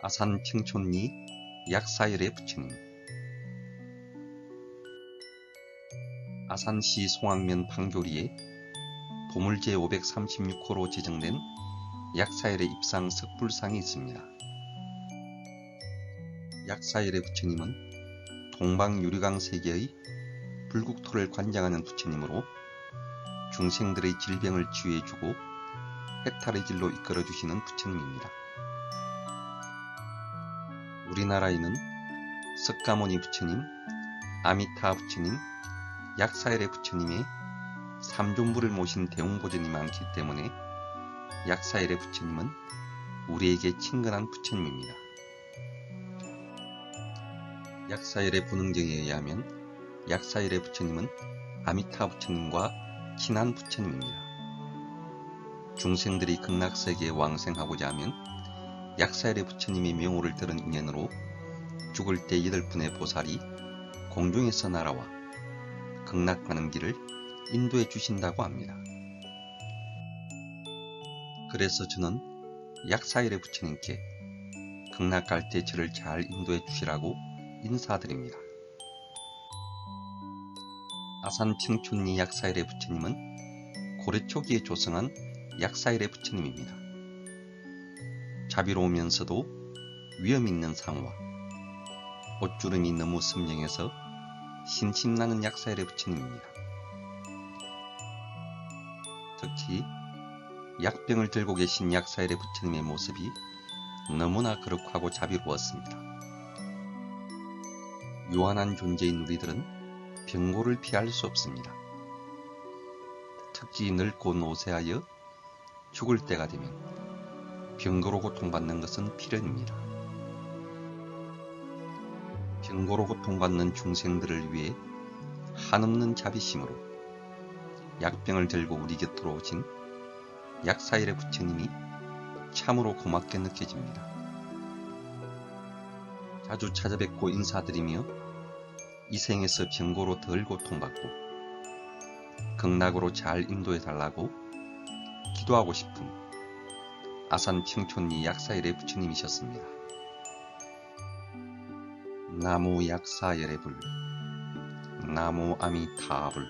아산 청촌리 약사열의 부처님 아산시 송악면 방교리에 보물 제 536호로 지정된 약사열의 입상 석불상이 있습니다. 약사열의 부처님은 동방 유리강 세계의 불국토를 관장하는 부처님으로 중생들의 질병을 치유해주고 해탈의 길로 이끌어주시는 부처님입니다. 우리나라에는 석가모니 부처님, 아미타 부처님, 약사열의 부처님의 삼존부를 모신 대웅보전이 많기 때문에 약사열의 부처님은 우리에게 친근한 부처님입니다. 약사열의 분흥경에 의하면 약사열의 부처님은 아미타 부처님과 친한 부처님입니다. 중생들이 극락세계에 왕생하고자 하면 약사열의 부처님의 명호를 들은 인연으로 죽을 때 여덟 분의 보살이 공중에서 날아와 극락 가는 길을 인도해 주신다고 합니다. 그래서 저는 약사열의 부처님께 극락 갈 때 저를 잘 인도해 주시라고 인사드립니다. 아산 청춘리 약사열의 부처님은 고려 초기에 조성한 약사열의 부처님입니다. 자비로우면서도 위험 있는 상화, 옷주름이 너무 선명해서 신심나는 약사열의 부처님입니다. 특히 약병을 들고 계신 약사열의 부처님의 모습이 너무나 거룩하고 자비로웠습니다. 유한한 존재인 우리들은 병고를 피할 수 없습니다. 특히 늙고 노쇠하여 죽을 때가 되면 병고로 고통받는 것은 필연입니다. 병고로 고통받는 중생들을 위해 한없는 자비심으로 약병을 들고 우리 곁으로 오신 약사일의 부처님이 참으로 고맙게 느껴집니다. 자주 찾아뵙고 인사드리며 이 생에서 병고로 덜 고통받고 극락으로 잘 인도해 달라고 기도하고 싶은 아산 청촌리 약사열의 부처님이셨습니다. 나무 약사열의 불 나무 아미타불